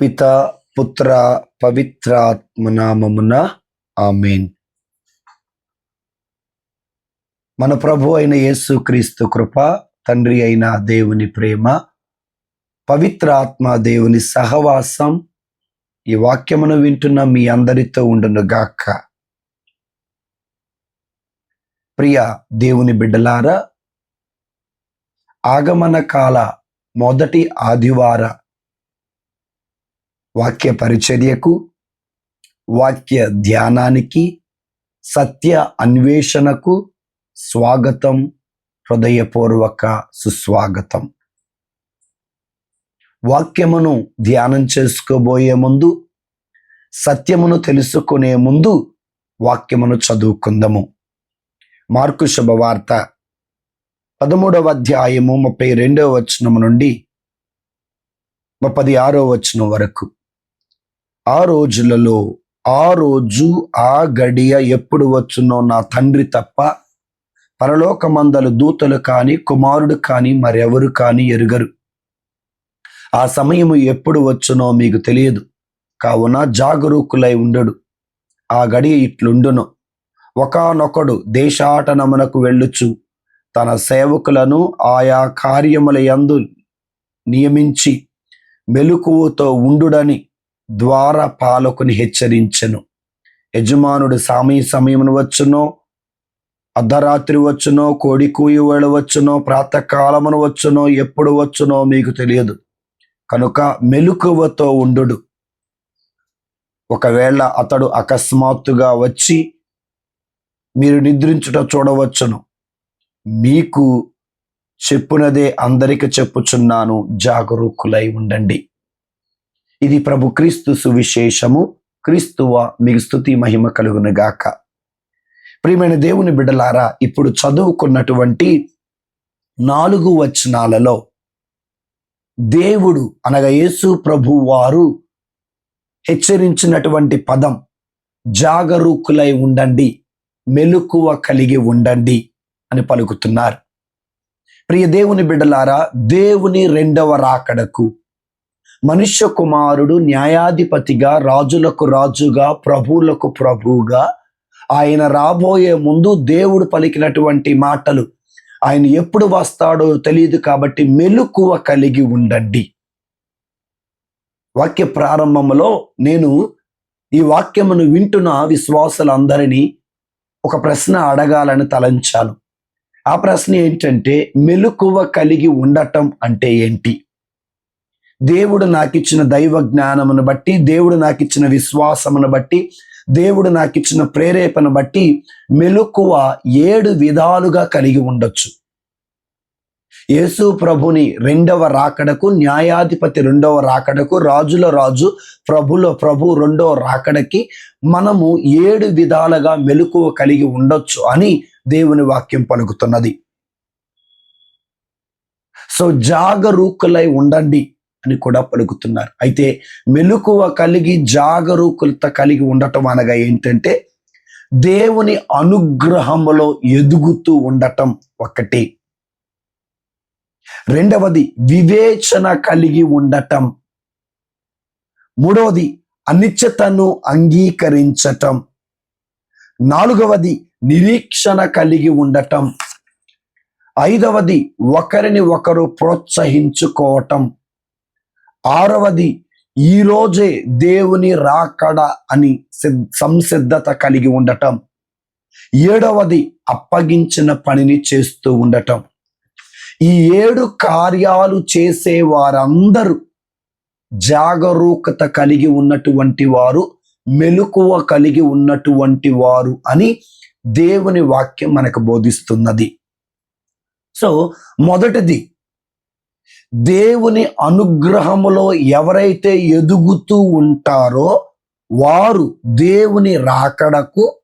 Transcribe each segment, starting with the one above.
పిత పుత్ర పవిత్రాత్మనామమున ఆమెన్. మన ప్రభు అయిన యేసు క్రీస్తు కృప తండ్రి అయిన దేవుని ప్రేమ పవిత్రాత్మ దేవుని సహవాసం ఈ వాక్యమును వింటున్న మీ అందరితో ఉండును గాక. ప్రియ దేవుని బిడ్డలారా ఆగమన కాల మొదటి ఆదివార వాక్య పరిచర్యకు వాక్య ధ్యానానికి సత్య అన్వేషణకు స్వాగతం హృదయపూర్వక సుస్వాగతం. వాక్యమును ధ్యానం చేసుకోబోయే ముందు సత్యమును తెలుసుకునే ముందు వాక్యమును చదువుకుందాము. మార్కు శుభవార్త పదమూడవ అధ్యాయము ముప్పై రెండవ వచనము నుండి ముప్పది ఆరో వచనం వరకు. ఆ రోజులలో ఆ రోజు ఆ గడియ ఎప్పుడు వచ్చునో నా తండ్రి తప్ప పరలోకమందలు దూతలు కానీ కుమారుడు కానీ మరెవరు కానీ ఎరుగరు. ఆ సమయము ఎప్పుడు వచ్చునో మీకు తెలియదు. కావున జాగరూకులై ఉండడు. ఆ గడియ ఇట్లుండును. ఒకనొకడు దేశాటనమునకు వెళ్ళుచు తన సేవకులను ఆయా కార్యముల యందు నియమించి మెలకువతో ఉండుడని ద్వార పాలకుని హెచ్చరించెను. యజమానుడు సామీ సమయమును వచ్చునో అర్ధరాత్రి వచ్చునో కోడి కూయి వేళ వచ్చునో ప్రాతకాలమును వచ్చునో ఎప్పుడు వచ్చునో మీకు తెలియదు. కనుక మెలకువతో ఉండు ఒకవేళ అతడు అకస్మాత్తుగా వచ్చి మీరు నిద్రించుట చూడవచ్చును. మీకు చెప్పునదే అందరికి చెప్పుచున్నాను. జాగరూకులై ఉండండి. ఇది ప్రభు క్రీస్తు సువిశేషము. క్రీస్తువ మీకు స్థుతి మహిమ కలుగును గాక. ప్రియమైన దేవుని బిడ్డలారా ఇప్పుడు చదువుకున్నటువంటి నాలుగు వచనాలలో దేవుడు అనగా యేసు ప్రభు వారు హెచ్చరించినటువంటి పదం జాగరూకులై ఉండండి మెలకువ కలిగి ఉండండి అని పలుకుతున్నారు. ప్రియ దేవుని బిడ్డలారా దేవుని రెండవ రాకడకు మనుష్య కుమారుడు న్యాయాధిపతిగా రాజులకు రాజుగా ప్రభువులకు ప్రభువుగా ఆయన రాబోయే ముందు దేవుడు పలికినటువంటి మాటలు ఆయన ఎప్పుడు వస్తాడో తెలియదు కాబట్టి మెలకువ కలిగి ఉండండి. వాక్య ప్రారంభంలో నేను ఈ వాక్యమును వింటున్న విశ్వాసులందరినీ ఒక ప్రశ్న అడగాలని తలంచాను. ఆ ప్రశ్న ఏంటంటే మెలకువ కలిగి ఉండటం అంటే ఏంటి? దేవుడు నాకు ఇచ్చిన దైవ జ్ఞానమును బట్టి దేవుడు నాకు ఇచ్చిన విశ్వాసమును బట్టి దేవుడు నాకు ఇచ్చిన ప్రేరేపణ బట్టి మెలకువ ఏడు విధాలుగా కలిగి ఉండొచ్చు. యేసు ప్రభుని రెండవ రాకడకు న్యాయాధిపతి రెండవ రాకడకు రాజుల రాజు ప్రభుల ప్రభు రెండవ రాకడకి మనము ఏడు విధాలుగా మెలకువ కలిగి ఉండొచ్చు అని దేవుని వాక్యం పలుకుతున్నది. సో జాగరూకులై ఉండండి. అని కూడా పలుకుతున్నారు. అయితే మెలకువ కలిగి జాగరూకులత కలిగి ఉండటం అనగా ఏంటంటే దేవుని అనుగ్రహములో ఎదుగుతూ ఉండటం ఒకటి రెండవది వివేచన కలిగి ఉండటం. మూడవది అనిశ్చతను అంగీకరించటం. నాలుగవది నిరీక్షణ కలిగి ఉండటం. ఐదవది ఒకరిని ఒకరు ప్రోత్సహించుకోవటం. ఆరవది ఈరోజే దేవుని రాకడ అని సంసిద్ధత కలిగి ఉండటం. ఏడవది అప్పగించిన పనిని చేస్తూ ఉండటం. ఈ ఏడు కార్యాలు చేసే వారందరూ జాగరూకత కలిగి ఉన్నటువంటి వారు మెలకువ కలిగి ఉన్నటువంటి వారు అని దేవుని వాక్యం మనకు బోధిస్తున్నది. సో మొదటిది దేవుని అనుగ్రహములో ఎవరైతే ఎదుగుతూ ఉంటారో వారు దేవుని రాకడకు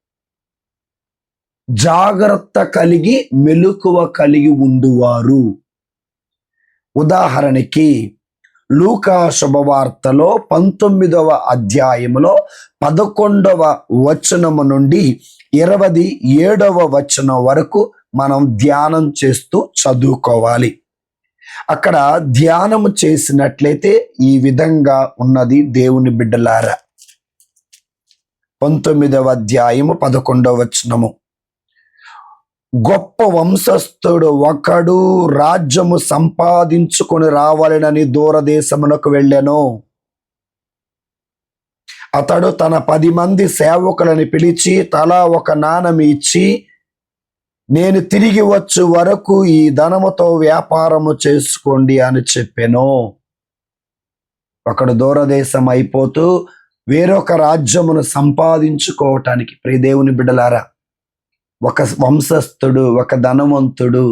జాగ్రత్త కలిగి మెలకువ కలిగి ఉండువారు. ఉదాహరణకి లూకా శుభవార్తలో పంతొమ్మిదవ అధ్యాయములో పదకొండవ వచనము నుండి ఇరవై ఏడవ వచనం వరకు మనం ధ్యానం చేస్తూ చదువుకోవాలి. అక్కడ ధ్యానము చేసినట్లయితే ఈ విధంగా ఉన్నది దేవుని బిడ్డలారా. పంతొమ్మిదవ అధ్యాయము పదకొండవ వచనము. గొప్ప వంశస్థుడు ఒకడు రాజ్యము సంపాదించుకొని రావాలనని దూరదేశమునకు వెళ్ళాను. అతడు తన పది మంది సేవకులని పిలిచి తలా ఒక నాణం ఇచ్చి నేను తిరిగి వచ్చు వరకు ఈ ధనముతో వ్యాపారము చేసుకోండి అని చెప్పాను. ఒకడు దూరదేశం అయిపోతూ వేరొక రాజ్యమును సంపాదించుకోవటానికి ప్రియదేవుని బిడ్డలారా ఒక వంశస్థుడు ఒక ధనవంతుడు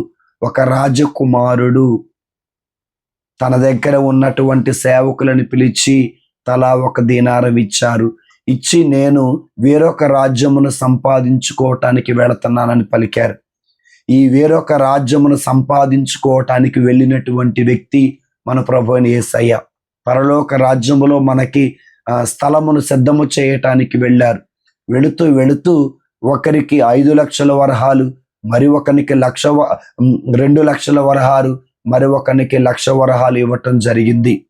ఒక రాజకుమారుడు తన దగ్గర ఉన్నటువంటి సేవకులను పిలిచి తలా ఒక దీనారం ఇచ్చారు. ఇచ్చి నేను వేరొక రాజ్యమును సంపాదించుకోవటానికి వెళుతున్నానని పలికారు. ఈ వేరొక రాజ్యమును సంపాదించుకోవటానికి వెళ్ళినటువంటి వ్యక్తి మన ప్రభు అయిన యేసయ్య పరలోక రాజ్యములో మనకి స్థలమును సిద్ధము చేయటానికి వెళ్ళారు. వెళుతూ వెళుతూ ఒకరికి ఐదు లక్షల వరహాలు మరి ఒకరికి లక్ష వ- రెండు లక్షల వరహాలు మరి ఒకరికి లక్ష వరహాలు ఇవ్వటం జరిగింది.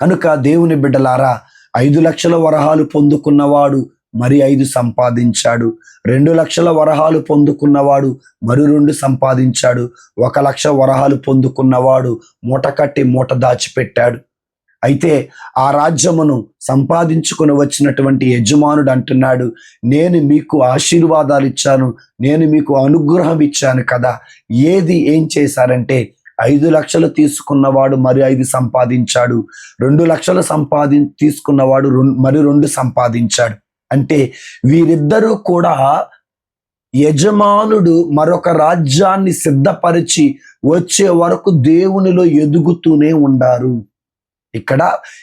కనుక దేవుని బిడ్డలారా ఐదు లక్షల వరహాలు పొందుకున్నవాడు మరి ఐదు సంపాదించాడు. రెండు లక్షల వరహాలు పొందుకున్నవాడు మరి రెండు సంపాదించాడు. ఒక లక్ష వరహాలు పొందుకున్నవాడు మూట కట్టి మూట దాచిపెట్టాడు. అయితే ఆ రాజ్యమును సంపాదించుకుని వచ్చినటువంటి యజమానుడు అంటున్నాడు నేను మీకు ఆశీర్వాదాలు ఇచ్చాను నేను మీకు అనుగ్రహం ఇచ్చాను కదా ఏది ఏం చేశారంటే ఐదు లక్షలు తీసుకున్నవాడు మరి ఐదు సంపాదించాడు. రెండు లక్షలు సంపాది తీసుకున్నవాడు మరి రెండు సంపాదించాడు. అంటే వీరిద్దరూ కూడా యజమానుడు మరొక రాజ్యాన్ని సిద్ధపరిచి వచ్చే వరకు దేవునిలో ఎదుగుతూనే ఉండారు. ఇక్కడ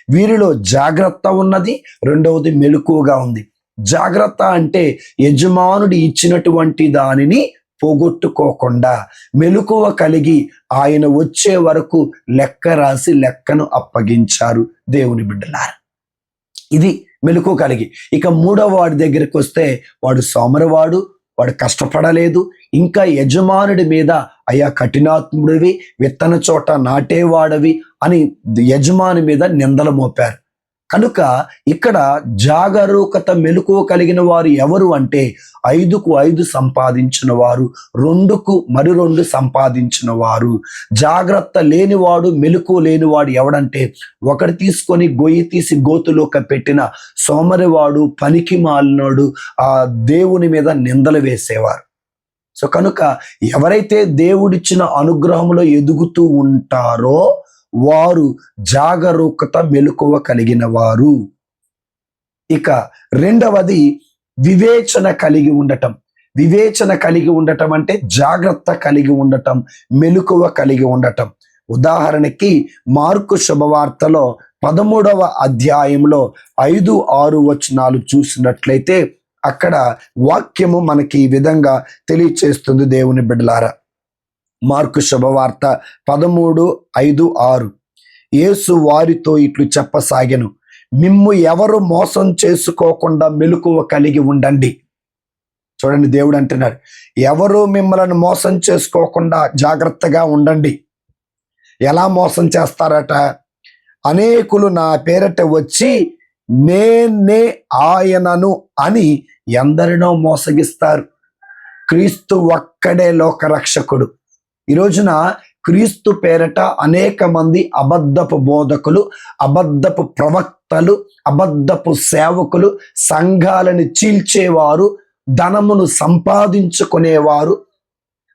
వీరిలో జాగ్రత్త ఉన్నది రెండవది మెలకువగా ఉంది. జాగ్రత్త అంటే యజమానుడు ఇచ్చినటువంటి దానిని పోగొట్టుకోకుండా మెలకువ కలిగి ఆయన వచ్చే వరకు లెక్క రాసి లెక్కను అప్పగించారు దేవుని బిడ్డలారు. ఇది మెలకు కలిగి. ఇక మూడవ వాడి దగ్గరికి వస్తే వాడు సోమరవాడు వాడు కష్టపడలేదు ఇంకా యజమానుడి మీద అయ్యా కఠినాత్ముడివి విత్తన చోట నాటేవాడవి అని యజమాని మీద నిందలు మోపారు. కనుక ఇక్కడ జాగరూకత మెలకువ కలిగిన వారు ఎవరు అంటే ఐదుకు ఐదు సంపాదించిన వారు రెండుకు మరి రెండు సంపాదించిన వారు. జాగ్రత్త లేనివాడు మెలకు లేనివాడు ఎవడంటే ఒకటి తీసుకొని గొయ్యి తీసి గోతులోక పెట్టిన సోమరివాడు పనికి మాలినాడు ఆ దేవుని మీద నిందలు వేసేవారు. సో కనుక ఎవరైతే దేవుడిచ్చిన అనుగ్రహంలో ఎదుగుతూ ఉంటారో వారు జాగరూకత మెలకువ కలిగిన వారు. ఇక రెండవది వివేచన కలిగి ఉండటం. వివేచన కలిగి ఉండటం అంటే జాగ్రత్త కలిగి ఉండటం మెలకువ కలిగి ఉండటం. ఉదాహరణకి మార్కు శుభవార్తలో పదమూడవ అధ్యాయంలో ఐదు ఆరు వచనాలు చూసినట్లయితే అక్కడ వాక్యము మనకి ఈ విధంగా తెలియచేస్తుంది దేవుని బిడ్డలారా. మార్కు శుభవార్త పదమూడు ఐదు ఆరు. యేసు వారితో ఇట్లు చెప్పసాగెను మిమ్ము ఎవరు మోసం చేసుకోకుండా మెలకువ కలిగి ఉండండి. చూడండి దేవుడు అంటున్నాడు ఎవరు మిమ్మల్ని మోసం చేసుకోకుండా జాగ్రత్తగా ఉండండి. ఎలా మోసం చేస్తారట? అనేకులు నా పేరట వచ్చి నేనే ఆయనను అని ఎందరినో మోసగిస్తారు. క్రీస్తు ఒక్కడే లోకరక్షకుడు. ఈ రోజున క్రీస్తు పేరట అనేక మంది అబద్ధపు బోధకులు అబద్ధపు ప్రవక్తలు అబద్ధపు సేవకులు సంఘాలను చీల్చేవారు ధనమును సంపాదించుకునేవారు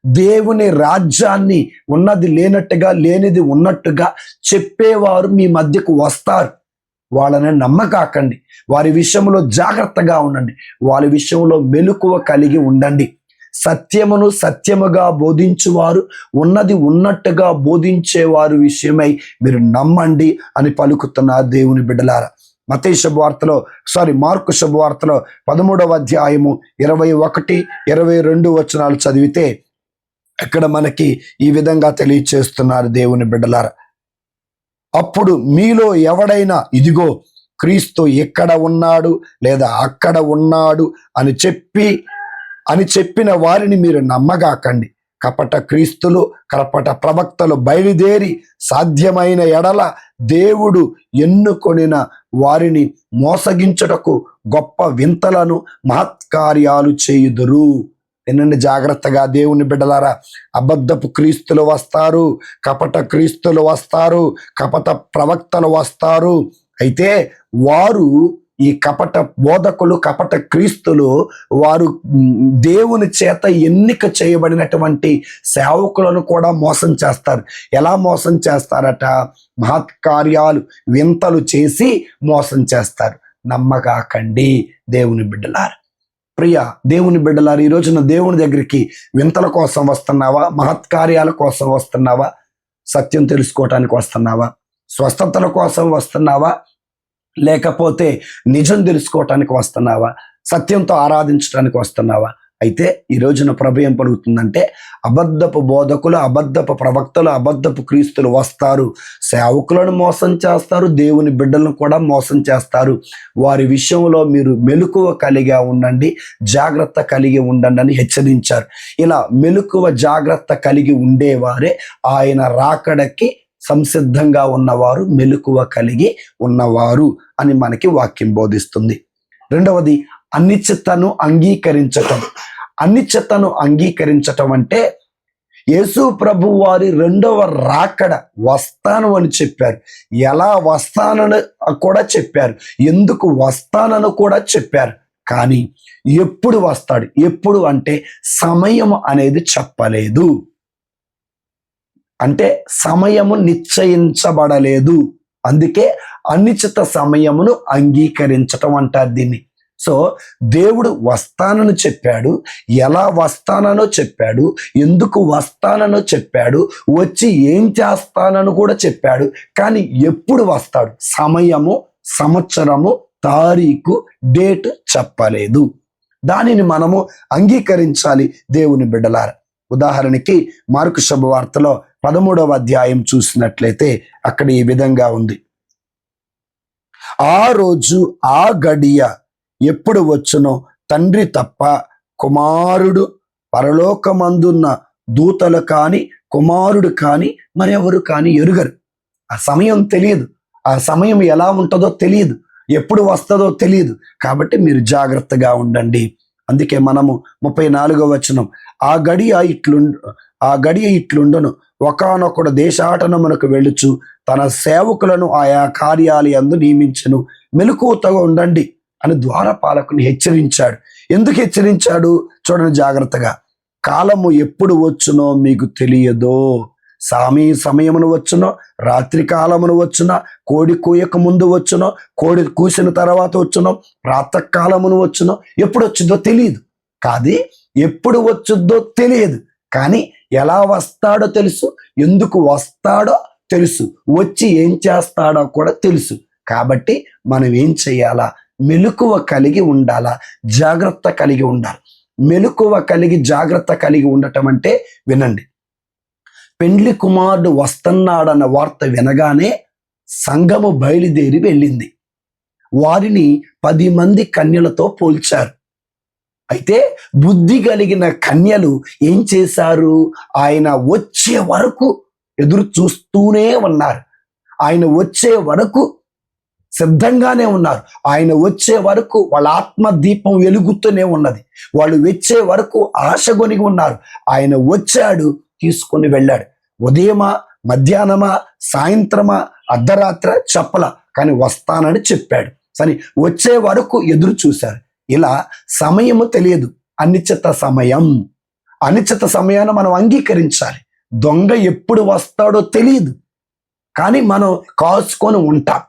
దేవుని రాజ్యాన్ని ఉన్నది లేనట్టుగా లేనిది ఉన్నట్టుగా చెప్పేవారు మీ మధ్యకు వస్తారు. వాళ్ళని నమ్మకాకండి. వారి విషయంలో జాగ్రత్తగా ఉండండి. వారి విషయంలో మెలకువ కలిగి ఉండండి. సత్యమును సత్యముగా బోధించువారు ఉన్నది ఉన్నట్టుగా బోధించేవారు విషయమై మీరు నమ్మండి అని పలుకుతున్న దేవుని బిడ్డలారా. మతీ శుభవార్తలో సారీ మార్కు శుభవార్తలో పదమూడవ అధ్యాయము ఇరవై ఒకటి ఇరవై రెండు వచనాలు చదివితే ఇక్కడ మనకి ఈ విధంగా తెలియచేస్తున్నారు దేవుని బిడ్డలారా. అప్పుడు మీలో ఎవడైనా ఇదిగో క్రీస్తు ఎక్కడ ఉన్నాడు లేదా అక్కడ ఉన్నాడు అని చెప్పి అని చెప్పిన వారిని మీరు నమ్మగాకండి. కపట క్రీస్తులు కపట ప్రవక్తలు బయలుదేరి సాధ్యమైన ఎడల దేవుడు ఎన్నుకొనిన వారిని మోసగించుటకు గొప్ప వింతలను మహత్కార్యాలు చేయుదురు. వినండి జాగ్రత్తగా దేవుని బిడ్డలారా అబద్ధపు క్రీస్తులు వస్తారు కపట క్రీస్తులు వస్తారు కపట ప్రవక్తలు వస్తారు. అయితే వారు ఈ కపట బోధకులు కపట క్రీస్తులు వారు దేవుని చేత ఎన్నిక చేయబడినటువంటి సేవకులను కూడా మోసం చేస్తారు. ఎలా మోసం చేస్తారట? మహత్కార్యాలు వింతలు చేసి మోసం చేస్తారు. నమ్మకాకండి దేవుని బిడ్డలారు. ప్రియ దేవుని బిడ్డలారు ఈ రోజున దేవుని దగ్గరికి వింతల కోసం వస్తున్నావా? మహత్కార్యాల కోసం వస్తున్నావా? సత్యం తెలుసుకోవటానికి వస్తున్నావా? స్వస్థతల కోసం వస్తున్నావా? లేకపోతే నిజం తెలుసుకోవటానికి వస్తున్నావా? సత్యంతో ఆరాధించడానికి వస్తున్నావా? అయితే ఈ రోజున ప్రభు ఏం పలుకుతుందంటే అబద్ధపు బోధకులు అబద్ధపు ప్రవక్తలు అబద్ధపు క్రీస్తులు వస్తారు. సేవకులను మోసం చేస్తారు. దేవుని బిడ్డలను కూడా మోసం చేస్తారు. వారి విషయంలో మీరు మెలకువ కలిగా ఉండండి జాగ్రత్త కలిగి ఉండండి అని హెచ్చరించారు. ఇలా మెలకువ జాగ్రత్త కలిగి ఉండేవారే ఆయన రాకడకి సంసిద్ధంగా ఉన్నవారు మెలకువ కలిగి ఉన్నవారు అని మనకి వాక్యం బోధిస్తుంది. రెండవది అనిశ్చితను అంగీకరించటం. అనిశ్చితను అంగీకరించటం అంటే యేసు ప్రభు వారి రెండవ రాకడ వస్తాను అని చెప్పారు. ఎలా వస్తానని కూడా చెప్పారు. ఎందుకు వస్తానని కూడా చెప్పారు. కానీ ఎప్పుడు వస్తాడు? ఎప్పుడు అంటే సమయం అనేది చెప్పలేదు. అంటే సమయము నిశ్చయించబడలేదు. అందుకే అనిశ్చిత సమయమును అంగీకరించటం అంటారు దీన్ని. సో దేవుడు వస్తానని చెప్పాడు. ఎలా వస్తాననో చెప్పాడు. ఎందుకు వస్తాననో చెప్పాడు. వచ్చి ఏం చేస్తానని కూడా చెప్పాడు. కానీ ఎప్పుడు వస్తాడు? సమయము సంవత్సరము తారీఖు డేట్ చెప్పలేదు. దానిని మనము అంగీకరించాలి దేవుని బిడ్డలార. ఉదాహరణకి మార్కు శుభవార్తలో పదమూడవ అధ్యాయం చూసినట్లయితే అక్కడ ఈ విధంగా ఉంది. ఆ రోజు ఆ గడియ ఎప్పుడు వచ్చునో తండ్రి తప్ప కుమారుడు పరలోకమందున్న దూతలు కాని కుమారుడు కాని మరెవరు కాని ఎరుగరు. ఆ సమయం తెలియదు. ఆ సమయం ఎలా ఉంటుందో తెలియదు. ఎప్పుడు వస్తుందో తెలియదు. కాబట్టి మీరు జాగ్రత్తగా ఉండండి. అందుకే మనము ముప్పై నాలుగో వచనం. ఆ గడియ ఇట్లు ఆ గడియ ఇట్లుండును. ఒకనొకడు దేశాటనమునకు వెళ్ళుచు తన సేవకులను ఆయా కార్యాలయందు నియమించను. మెలకువతగా ఉండండి అని ద్వారపాలకుని హెచ్చరించాడు. ఎందుకు హెచ్చరించాడు? చూడండి జాగ్రత్తగా. కాలము ఎప్పుడు వచ్చునో మీకు తెలియదో సామీ సమయమును వచ్చునో రాత్రి కాలమును వచ్చున కోడి కూయక ముందు వచ్చునో కోడి కూసిన తర్వాత వచ్చునో ప్రాతకాలమును వచ్చునో ఎప్పుడు వచ్చిందో తెలియదు కాదు ఎప్పుడు వచ్చుద్దో తెలియదు. కానీ ఎలా వస్తాడో తెలుసు ఎందుకు వస్తాడో తెలుసు వచ్చి ఏం చేస్తాడో కూడా తెలుసు. కాబట్టి మనం ఏం చేయాలా? మెలకువ కలిగి ఉండాలా? జాగ్రత్త కలిగి ఉండాలి. మెలకువ కలిగి జాగ్రత్త కలిగి ఉండటం అంటే వినండి. పెండ్లి కుమారుడు వస్తున్నాడన్న వార్త వినగానే సంఘము బయలుదేరి వెళ్ళింది. వారిని పది మంది కన్యలతో పోల్చారు. అయితే బుద్ధి కలిగిన కన్యలు ఏం చేశారు? ఆయన వచ్చే వరకు ఎదురు చూస్తూనే ఉన్నారు. ఆయన వచ్చే వరకు సిద్ధంగానే ఉన్నారు. ఆయన వచ్చే వరకు వాళ్ళ ఆత్మ దీపం వెలుగుతూనే ఉన్నది. వాళ్ళు వచ్చే వరకు ఆశ కొనిగి ఉన్నారు. ఆయన వచ్చాడు తీసుకొని వెళ్ళాడు. ఉదయమా మధ్యాహ్నమా సాయంత్రమా అర్ధరాత్ర చెప్పల. కానీ వస్తానని చెప్పాడు. సరే వచ్చే వరకు ఎదురు చూశారు. ఇలా సమయము తెలియదు. అనిశ్చిత సమయం. అనిశ్చిత సమయాన్ని మనం అంగీకరించాలి. దొంగ ఎప్పుడు వస్తాడో తెలియదు. కానీ మనం కాచుకొని ఉంటాం.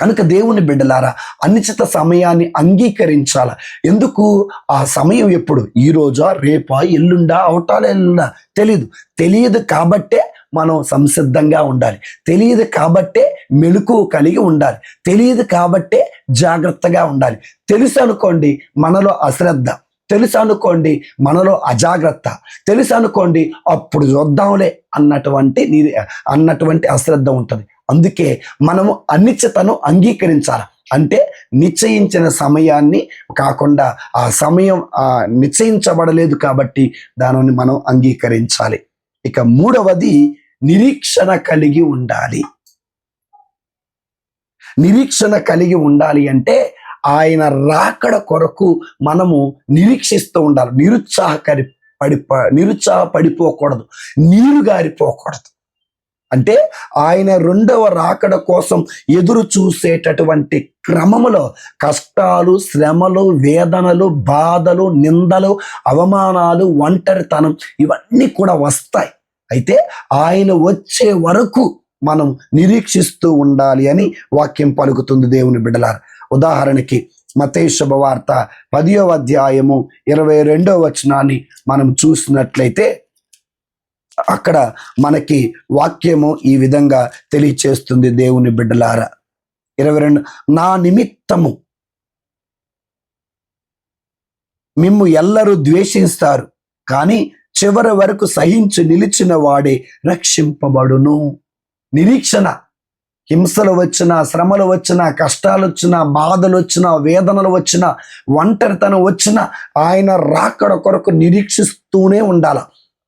కనుక దేవుని బిడ్డలారా అనిశ్చిత సమయాన్ని అంగీకరించాల? ఎందుకు? ఆ సమయం ఎప్పుడు? ఈ రోజా రేపా? ఎల్లుండా? అవటాల ఎల్లుండా తెలియదు తెలియదు కాబట్టే మనం సంసిద్ధంగా ఉండాలి. తెలియదు కాబట్టే మెలకు కలిగి ఉండాలి. తెలియదు కాబట్టే జాగ్రత్తగా ఉండాలి. తెలుసు అనుకోండి మనలో అశ్రద్ధ. తెలుసు అనుకోండి మనలో అజాగ్రత్త. తెలుసు అనుకోండి అప్పుడు చూద్దాంలే అన్నటువంటి అన్నటువంటి అశ్రద్ధ ఉంటుంది. అందుకే మనము అనిశ్చితను అంగీకరించాలి. అంటే నిశ్చయించిన సమయాన్ని కాకుండా ఆ సమయం ఆ నిశ్చయించబడలేదు కాబట్టి దానిని మనం అంగీకరించాలి. ఇక మూడవది నిరీక్షణ కలిగి ఉండాలి. నిరీక్షణ కలిగి ఉండాలి అంటే ఆయన రాకడ కొరకు మనము నిరీక్షిస్తూ ఉండాలి. నిరుత్సాహకరి పడి నిరుత్సాహపడిపోకూడదు. నీరు గారిపోకూడదు. అంటే ఆయన రెండవ రాకడ కోసం ఎదురు చూసేటటువంటి క్రమములో కష్టాలు శ్రమలు వేదనలు బాధలు నిందలు అవమానాలు ఒంటరితనం ఇవన్నీ కూడా వస్తాయి. అయితే ఆయన వచ్చే వరకు మనం నిరీక్షిస్తూ ఉండాలి అని వాక్యం పలుకుతుంది దేవుని బిడ్డలారు. ఉదాహరణకి మతే శుభవార్త పదియో అధ్యాయము ఇరవై రెండో వచనాన్ని మనం చూసినట్లయితే అక్కడ మనకి వాక్యము ఈ విధంగా తెలియచేస్తుంది దేవుని బిడ్డలారా. ఇరవై రెండు నా నిమిత్తము మిమ్ము ఎల్లరూ ద్వేషిస్తారు కానీ చివరి వరకు సహించి నిలిచిన వాడే రక్షింపబడును. నిరీక్షణ. హింసలు వచ్చినా శ్రమలు వచ్చినా కష్టాలు వచ్చినా బాధలు వచ్చినా వేదనలు వచ్చినా ఒంటరితనం వచ్చినా ఆయన రాకడ కొరకు నిరీక్షిస్తూనే ఉండాలి.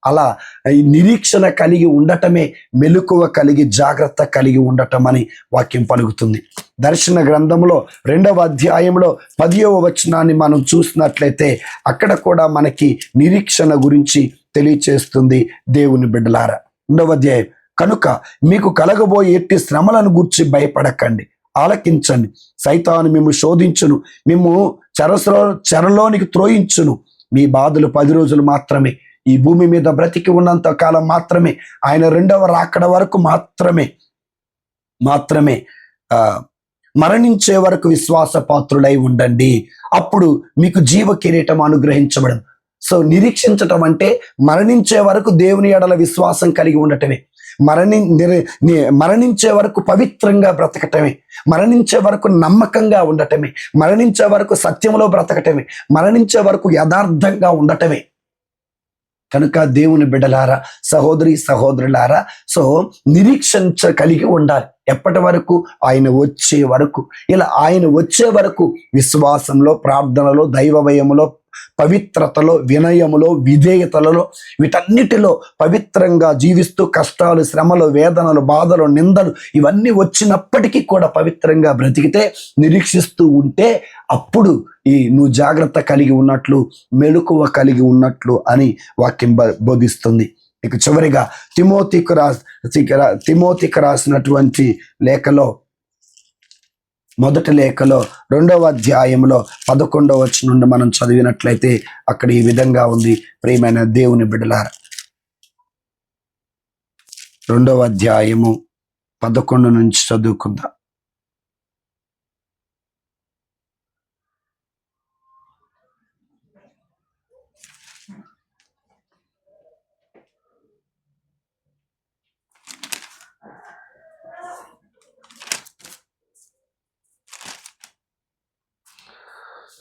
అలా ఈ నిరీక్షణ కలిగి ఉండటమే మెలకువ కలిగి జాగ్రత్త కలిగి ఉండటం అని వాక్యం పలుకుతుంది. దర్శన గ్రంథంలో రెండవ అధ్యాయంలో పదియవ వచనాన్ని మనం చూసినట్లయితే అక్కడ కూడా మనకి నిరీక్షణ గురించి తెలియచేస్తుంది దేవుని బిడ్డలారా. రెండవ అధ్యాయం కనుక మీకు కలగబోయే ఎట్టి శ్రమలను గుర్చి భయపడకండి. ఆలకించండి. సైతాను మేము శోధించును. మేము చెరసలో చెరలోనికి త్రోయించును. మీ బాధలు పది రోజులు మాత్రమే. ఈ భూమి మీద బ్రతికి ఉన్నంత కాలం మాత్రమే ఆయన రెండవ రాకడ వరకు మాత్రమే మాత్రమే ఆ మరణించే వరకు విశ్వాస పాత్రులై ఉండండి. అప్పుడు మీకు జీవ కిరీటం అనుగ్రహించబడం సో నిరీక్షించటం అంటే మరణించే వరకు దేవుని ఎడల విశ్వాసం కలిగి ఉండటమే. మరణి ని- మరణించే వరకు పవిత్రంగా బ్రతకటమే. మరణించే వరకు నమ్మకంగా ఉండటమే. మరణించే వరకు సత్యంలో బ్రతకటమే. మరణించే వరకు యథార్థంగా ఉండటమే. కనుక దేవుని బిడ్డలారా సహోదరి సహోదరులారా సో నిరీక్షించ కలిగి ఉండాలి. ఎప్పటి వరకు? ఆయన వచ్చే వరకు. ఇలా ఆయన వచ్చే వరకు విశ్వాసంలో ప్రార్థనలో దైవభయములో పవిత్రతలో వినయములో విధేయతలలో వీటన్నిటిలో పవిత్రంగా జీవిస్తూ కష్టాలు శ్రమలు వేదనలు బాధలు నిందలు ఇవన్నీ వచ్చినప్పటికీ కూడా పవిత్రంగా బ్రతికితే నిరీక్షిస్తూ ఉంటే అప్పుడు ఈ నువ్వు జాగ్రత్త కలిగి ఉన్నట్లు మెలకువ కలిగి ఉన్నట్లు అని వాక్యం బ- బోధిస్తుంది. ఇక చివరిగా తిమోతికి రాసి తిమోతికి రాసినటువంటి లేఖలో మొదటి లేఖలో రెండవ అధ్యాయంలో పదకొండవ వచ్చి నుండి మనం చదివినట్లయితే అక్కడ ఈ విధంగా ఉంది. ప్రియమైన దేవుని బిడ్డలార రెండవ అధ్యాయము పదకొండు నుంచి చదువుకుందాం.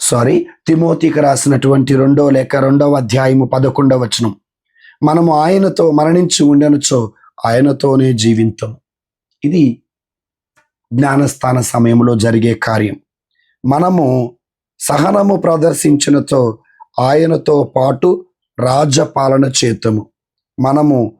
సారీ తిమోతికి రాసినటువంటి రెండవ లేఖ రెండవ అధ్యాయము పదకొండవ వచనం. మనము ఆయనతో మరణించి ఉండనుచో ఆయనతోనే జీవింతం. ఇది జ్ఞానస్థాన సమయంలో జరిగే కార్యం. మనము సహనము ప్రదర్శించినతో ఆయనతో పాటు రాజ్యపాలన చేతము. మనము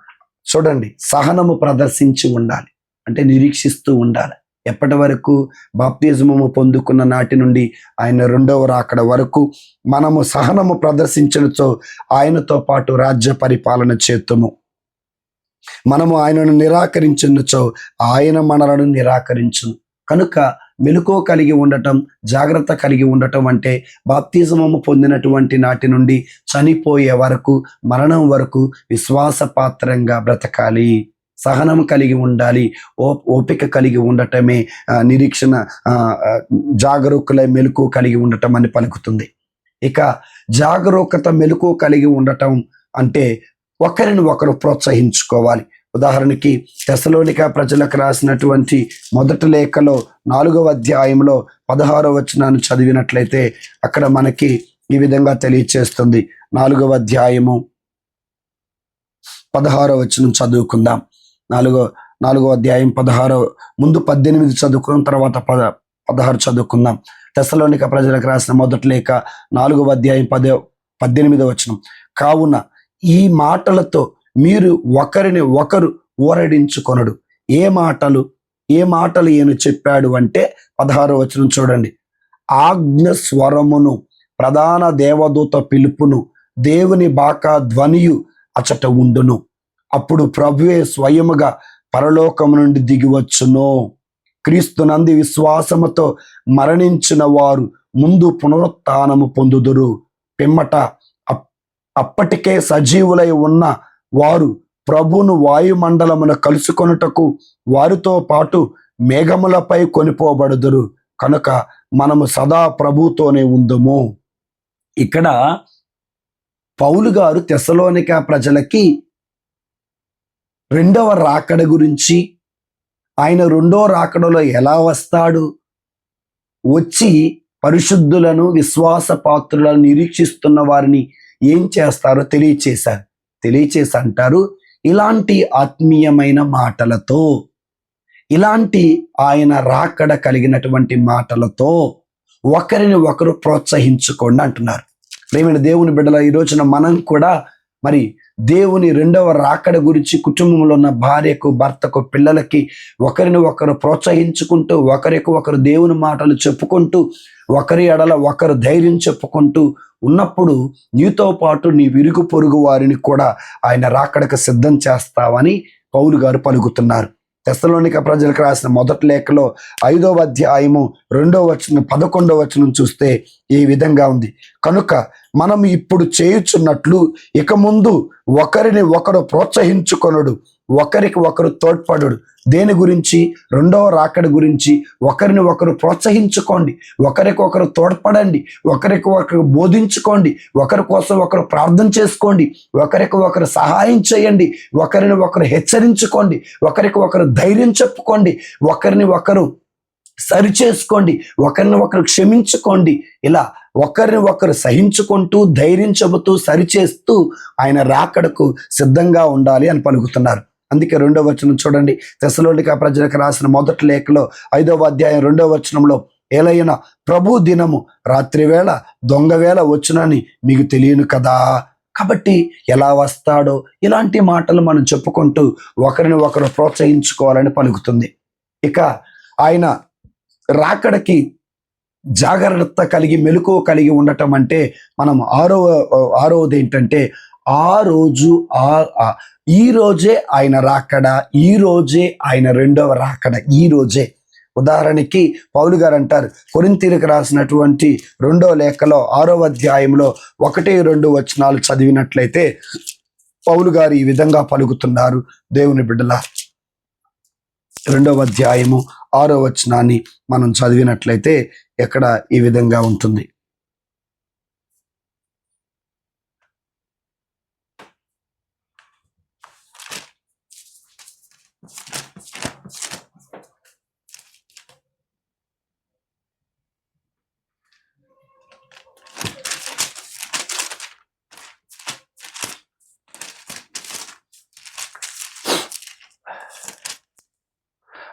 చూడండి సహనము ప్రదర్శించి ఉండాలి. అంటే నిరీక్షిస్తూ ఉండాలి. ఎప్పటి వరకు బాప్తిజమము పొందుకున్న నాటి నుండి ఆయన రెండవ రాకడ వరకు మనము సహనము ప్రదర్శించడంతో ఆయనతో పాటు రాజ్య పరిపాలన చేతుము. మనము ఆయనను నిరాకరించినచో ఆయన మనలను నిరాకరించును. కనుక మెలుకో కలిగి ఉండటం జాగ్రత్త కలిగి ఉండటం అంటే బాప్తిజమము పొందినటువంటి నాటి నుండి చనిపోయే వరకు మరణం వరకు విశ్వాసపాత్రంగా బ్రతకాలి. సహనం కలిగి ఉండాలి. ఓ ఓపిక కలిగి ఉండటమే నిరీక్షణ జాగరూకులై మెలకు కలిగి ఉండటం అని పలుకుతుంది. ఇక జాగరూకత మెలకు కలిగి ఉండటం అంటే ఒకరిని ఒకరు ప్రోత్సహించుకోవాలి. ఉదాహరణకి తెసలోనిక ప్రజలకు రాసినటువంటి మొదటి లేఖలో నాలుగవ అధ్యాయంలో పదహారో వచనాన్ని చదివినట్లయితే అక్కడ మనకి ఈ విధంగా తెలియచేస్తుంది. నాలుగవ అధ్యాయము పదహారో వచనం చదువుకుందాం. నాలుగో నాలుగో అధ్యాయం పదహారో ముందు పద్దెనిమిది చదువుకున్న తర్వాత పద పదహారు చదువుకుందాం. తెసలోనిక ప్రజలకు రాసిన మొదటి లేఖ నాలుగవ అధ్యాయం పదే పద్దెనిమిదవ వచనం. కావున ఈ మాటలతో మీరు ఒకరిని ఒకరు ఊరడించుకొనడు. ఏ మాటలు ఏ మాటలు ఈయన చెప్పాడు అంటే పదహారో వచనం చూడండి. ఆజ్ఞ స్వరమును ప్రధాన దేవదూత పిలుపును దేవుని బాకా ధ్వనియు అచట ఉండును. అప్పుడు ప్రభువే స్వయముగా పరలోకము నుండి దిగివచ్చును క్రీస్తు నంది విశ్వాసముతో మరణించిన వారు ముందు పునరుత్నము పొందుదురు. పిమ్మట అప్- అప్పటికే సజీవులై ఉన్న వారు ప్రభును వాయుమండలమున కలుసుకొనుటకు వారితో పాటు మేఘములపై కొనిపోబడుదురు. కనుక మనము సదా ప్రభుతోనే ఉందము. ఇక్కడ పౌలు గారు తెసలోనిక ప్రజలకి రెండవ రాకడ గురించి ఆయన రెండో రాకడలో ఎలా వస్తాడు? వచ్చి పరిశుద్ధులను విశ్వాస పాత్రులను నిరీక్షిస్తున్న వారిని ఏం చేస్తారో తెలియచేశారు తెలియచేసి అంటారు ఇలాంటి ఆత్మీయమైన మాటలతో ఇలాంటి ఆయన రాకడ కలిగినటువంటి మాటలతో ఒకరిని ఒకరు ప్రోత్సహించుకోండి అంటున్నారు. ప్రేమైన దేవుని బిడ్డల ఈ రోజున మనం కూడా మరి దేవుని రెండవ రాకడ గురించి కుటుంబంలో ఉన్న భార్యకు భర్తకు పిల్లలకి ఒకరిని ఒకరు ప్రోత్సహించుకుంటూ ఒకరికి ఒకరు దేవుని మాటలు చెప్పుకుంటూ ఒకరి ఎడల ఒకరు ధైర్యం చెప్పుకుంటూ ఉన్నప్పుడు నీతో పాటు నీ విరుగు పొరుగు వారిని కూడా ఆయన రాకడకు సిద్ధం చేస్తావని పౌలు గారు పలుకుతున్నారు. తెస్తలోనిక ప్రజలకు రాసిన మొదటి లేఖలో ఐదవ అధ్యాయము రెండవ వచనం పదకొండవ వచనం చూస్తే ఈ విధంగా ఉంది. కనుక మనం ఇప్పుడు చేయుచున్నట్లు ఇక ముందు ఒకరిని ఒకరు ప్రోత్సహించుకొనుడు. ఒకరికి ఒకరు తోడ్పడు దేని గురించి? రెండవ రాకడ గురించి. ఒకరిని ఒకరు ప్రోత్సహించుకోండి. ఒకరికొకరు తోడ్పడండి. ఒకరికి ఒకరు బోధించుకోండి. ఒకరి కోసం ఒకరు ప్రార్థన చేసుకోండి. ఒకరికి ఒకరు సహాయం చేయండి. ఒకరిని ఒకరు హెచ్చరించుకోండి. ఒకరికి ఒకరు ధైర్యం చెప్పుకోండి. ఒకరిని ఒకరు సరి చేసుకోండి ఒకరిని ఒకరు క్షమించుకోండి. ఇలా ఒకరిని ఒకరు సహించుకుంటూ ధైర్యం చెబుతూ సరిచేస్తూ ఆయన రాకడకు సిద్ధంగా ఉండాలి అని పలుకుతున్నారు. అందుకే రెండో వచనం చూడండి. తెసలోనిక ప్రజలకు రాసిన మొదటి లేఖలో ఐదవ అధ్యాయం రెండో వచనంలో ఏలైన ప్రభు దినము రాత్రివేళ దొంగవేళ వచ్చునని మీకు తెలియను కదా? కాబట్టి ఎలా వస్తాడో ఇలాంటి మాటలు మనం చెప్పుకుంటూ ఒకరిని ఒకరు ప్రోత్సహించుకోవాలని పలుకుతుంది. ఇక ఆయన రాకడకి జాగ్రత్త కలిగి మెలకువ కలిగి ఉండటం అంటే మనం ఆరవ ఆరోది ఏంటంటే ఆ రోజు ఆ ఆ- ఈ రోజే ఆయన రాకడ ఈ రోజే ఆయన రెండవ రాకడ ఈ రోజే. ఉదాహరణకి పౌలు గారు అంటారు కొరింతీలకు రాసినటువంటి రెండో లేఖలో ఆరో అధ్యాయంలో ఒకటి రెండు వచనాలు చదివినట్లయితే పౌలు గారు ఈ విధంగా పలుకుతున్నారు. దేవుని బిడ్డల రెండవ అధ్యాయము ఆరో వచనాన్ని మనం చదివినట్లయితే ఎక్కడ ఈ విధంగా ఉంటుంది.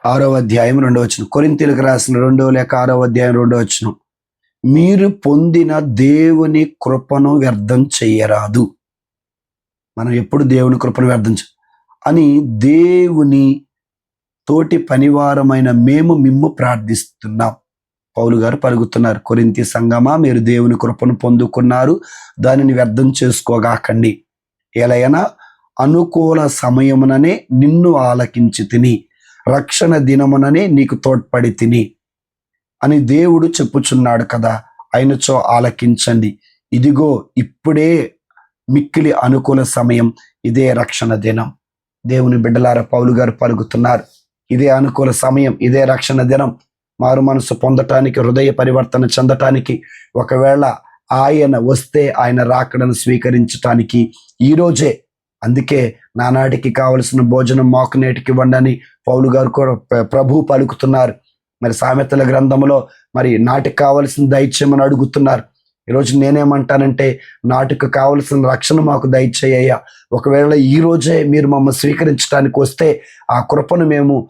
ఆరో అధ్యాయం రెండో వచ్చిన కొరింతీలకు రాసిన రెండో లేక ఆరో అధ్యాయం రెండో వచ్చిన మీరు పొందిన దేవుని కృపను వ్యర్థం చేయరాదు మనం ఎప్పుడు దేవుని కృపను వ్యర్థం చే అని దేవుని తోటి పనివారమైన మేము మిమ్ము ప్రార్థిస్తున్నాం. పౌలు గారు పలుకుతున్నారు. కొరింతి సంగమా మీరు దేవుని కృపను పొందుకున్నారు. దానిని వ్యర్థం చేసుకోగాకండి. ఎలయనా అనుకూల సమయముననే నిన్ను ఆలకించి తిని రక్షణ దినముననే నీకు తోడ్పడి తిని. అని దేవుడు చెప్పుచున్నాడు కదా ఆయనచో ఆలకించండి. ఇదిగో ఇప్పుడే మిక్కిలి అనుకూల సమయం ఇదే రక్షణ దినం. దేవుని బిడ్డలార పౌలు గారు పలుకుతున్నారు. ఇదే అనుకూల సమయం ఇదే రక్షణ దినం. మారు మనసు పొందటానికి హృదయ పరివర్తన చెందటానికి ఒకవేళ ఆయన వస్తే ఆయన రాకడను స్వీకరించటానికి ఈరోజే అందుకే నానాటికి కావలసిన భోజనం మాకు నేటికి ఇవ్వండి పౌలు గారు కూడా ప్రభు పలుకుతున్నారు. మరి సామెతల గ్రంథంలో మరి నాటికి కావలసిన దయచేయమని అడుగుతున్నారు. ఈరోజు నేనేమంటానంటే నాటికి కావలసిన రక్షణ మాకు దయచేయ్యా ఒకవేళ ఈ రోజే మీరు మమ్మల్ని స్వీకరించడానికి వస్తే ఆ కృపను మేము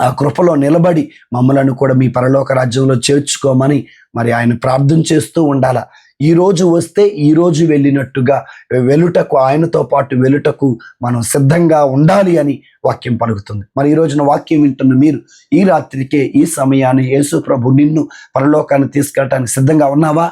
ఆ కృపలో నిలబడి మమ్మలను కూడా మీ పరలోక రాజ్యంలో చేర్చుకోమని మరి ఆయన ప్రార్థన చేస్తూ ఉండాలా. ఈ రోజు వస్తే ఈ రోజు వెళ్ళినట్టుగా వెలుటకు ఆయనతో పాటు వెలుటకు మనం సిద్ధంగా ఉండాలి అని వాక్యం పలుకుతుంది. మరి ఈ రోజున వాక్యం వింటున్న మీరు ఈ రాత్రికే ఈ సమయాన్ని యేసు ప్రభు నిన్ను పరలోకాన్ని తీసుకెళ్ళటానికి సిద్ధంగా ఉన్నావా?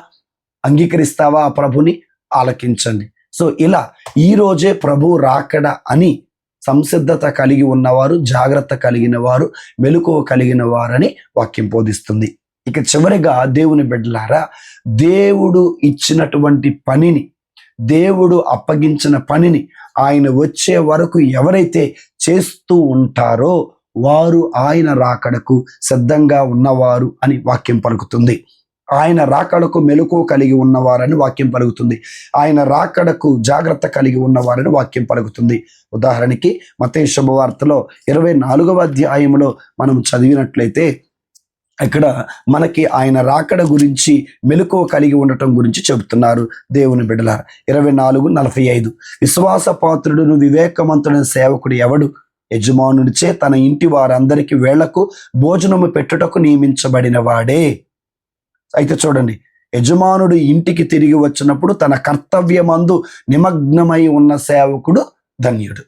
అంగీకరిస్తావా ఆ ప్రభుని? ఆలకించండి. సో ఇలా ఈ రోజే ప్రభు రాకడ అని సంసిద్ధత కలిగి ఉన్నవారు జాగ్రత్త కలిగిన వారు మెలకువ కలిగిన వారని వాక్యం బోధిస్తుంది. ఇక చివరిగా దేవుని బిడ్డలారా దేవుడు ఇచ్చినటువంటి పనిని దేవుడు అప్పగించిన పనిని ఆయన వచ్చే వరకు ఎవరైతే చేస్తూ ఉంటారో వారు ఆయన రాకడకు సిద్ధంగా ఉన్నవారు అని వాక్యం పలుకుతుంది. ఆయన రాకడకు మెలకు కలిగి ఉన్నవారని వాక్యం పలుకుతుంది. ఆయన రాకడకు జాగ్రత్త కలిగి ఉన్నవారని వాక్యం పలుకుతుంది. ఉదాహరణకి మతే శుభవార్తలో ఇరవై నాలుగవ అధ్యాయంలో మనం చదివినట్లయితే ఇక్కడ మనకి ఆయన రాకడ గురించి మెలకువ కలిగి ఉండటం గురించి చెబుతున్నారు దేవుని బిడల ఇరవై నాలుగు నలభై ఐదు. విశ్వాస పాత్రుడును వివేకవంతుడైన సేవకుడు ఎవడు? యజమానుడిచే తన ఇంటి వారందరికి వేళ్ళకు భోజనము పెట్టుటకు నియమించబడిన వాడే. అయితే చూడండి యజమానుడు ఇంటికి తిరిగి వచ్చినప్పుడు తన కర్తవ్యమందు నిమగ్నమై ఉన్న సేవకుడు ధన్యుడు.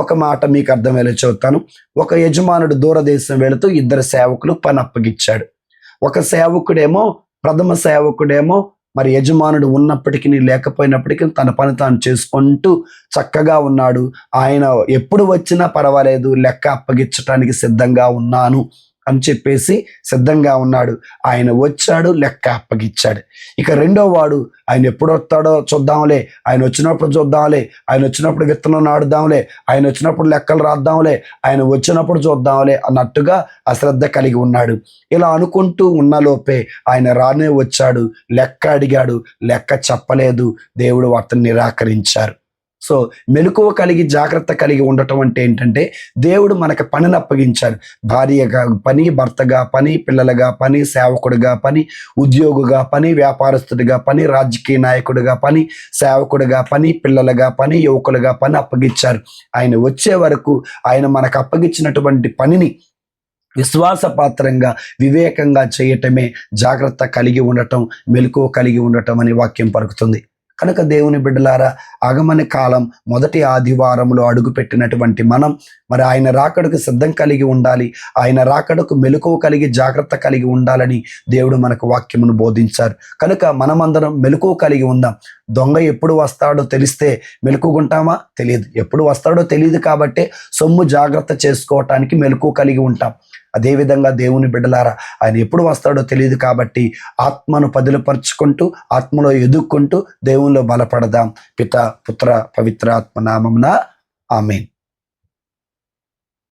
ఒక మాట మీకు అర్థమయ్యేలా చెబుతాను. ఒక యజమానుడు దూరదేశం వెళుతూ ఇద్దరు సేవకులు పని అప్పగిచ్చాడు ఒక సేవకుడేమో ప్రథమ సేవకుడేమో మరి యజమానుడు ఉన్నప్పటికీ లేకపోయినప్పటికీ తన పని తాను చేసుకుంటూ చక్కగా ఉన్నాడు. ఆయన ఎప్పుడు వచ్చినా పర్వాలేదు లెక్క అప్పగించటానికి సిద్ధంగా ఉన్నాను. అని చెప్పేసి సిద్ధంగా ఉన్నాడు. ఆయన వచ్చాడు లెక్క అప్పగిచ్చాడు. ఇక రెండో వాడు ఆయన ఎప్పుడు వస్తాడో చూద్దాంలే ఆయన వచ్చినప్పుడు చూద్దాంలే ఆయన వచ్చినప్పుడు విత్తనం నాడుదాంలే ఆయన వచ్చినప్పుడు లెక్కలు రాద్దాంలే ఆయన వచ్చినప్పుడు చూద్దాంలే అన్నట్టుగా అశ్రద్ధ కలిగి ఉన్నాడు. ఇలా అనుకుంటూ ఉన్నలోపే ఆయన రానే వచ్చాడు లెక్క అడిగాడు లెక్క చెప్పలేదు. దేవుడు వాటిని నిరాకరించారు. సో మెలకువ కలిగి జాగ్రత్త కలిగి ఉండటం అంటే ఏంటంటే దేవుడు మనకు పనిని అప్పగించాడు. భార్యగా పని భర్తగా పని పిల్లలుగా పని సేవకుడుగా పని ఉద్యోగుగా పని వ్యాపారస్తుడిగా పని రాజకీయ నాయకుడిగా పని సేవకుడుగా పని పిల్లలుగా పని యువకులుగా పని అప్పగించారు. ఆయన వచ్చే వరకు ఆయన మనకు అప్పగించినటువంటి పనిని విశ్వాసపాత్రంగా వివేకంగా చేయటమే జాగ్రత్త కలిగి ఉండటం మెలకువ కలిగి ఉండటం అని వాక్యం పలుకుతుంది. కనుక దేవుని బిడ్డలారా ఆగమన కాలం మొదటి ఆదివారంలో అడుగుపెట్టినటువంటి మనం మరి ఆయన రాకడకు సిద్ధం కలిగి ఉండాలి ఆయన రాకడకు మెలకువ కలిగి జాగ్రత్త కలిగి ఉండాలని దేవుడు మనకు వాక్యమును బోధించారు. కనుక మనమందరం మెలకువ కలిగి ఉందాం. దొంగ ఎప్పుడు వస్తాడో తెలిస్తే మెలకుగుంటామా తెలియదు. ఎప్పుడు వస్తాడో తెలియదు కాబట్టి సొమ్ము జాగ్రత్త చేసుకోవటానికి మెలకువ కలిగి ఉంటాం. అదేవిధంగా దేవుని బిడ్డలారా ఆయన ఎప్పుడు వస్తాడో తెలియదు కాబట్టి ఆత్మను పదిలపరుచుకుంటూ ఆత్మలో ఎదుక్కుంటూ దేవునిలో బలపడదాం. పిత పుత్ర పవిత్ర ఆత్మ నామమున ఆమెన్.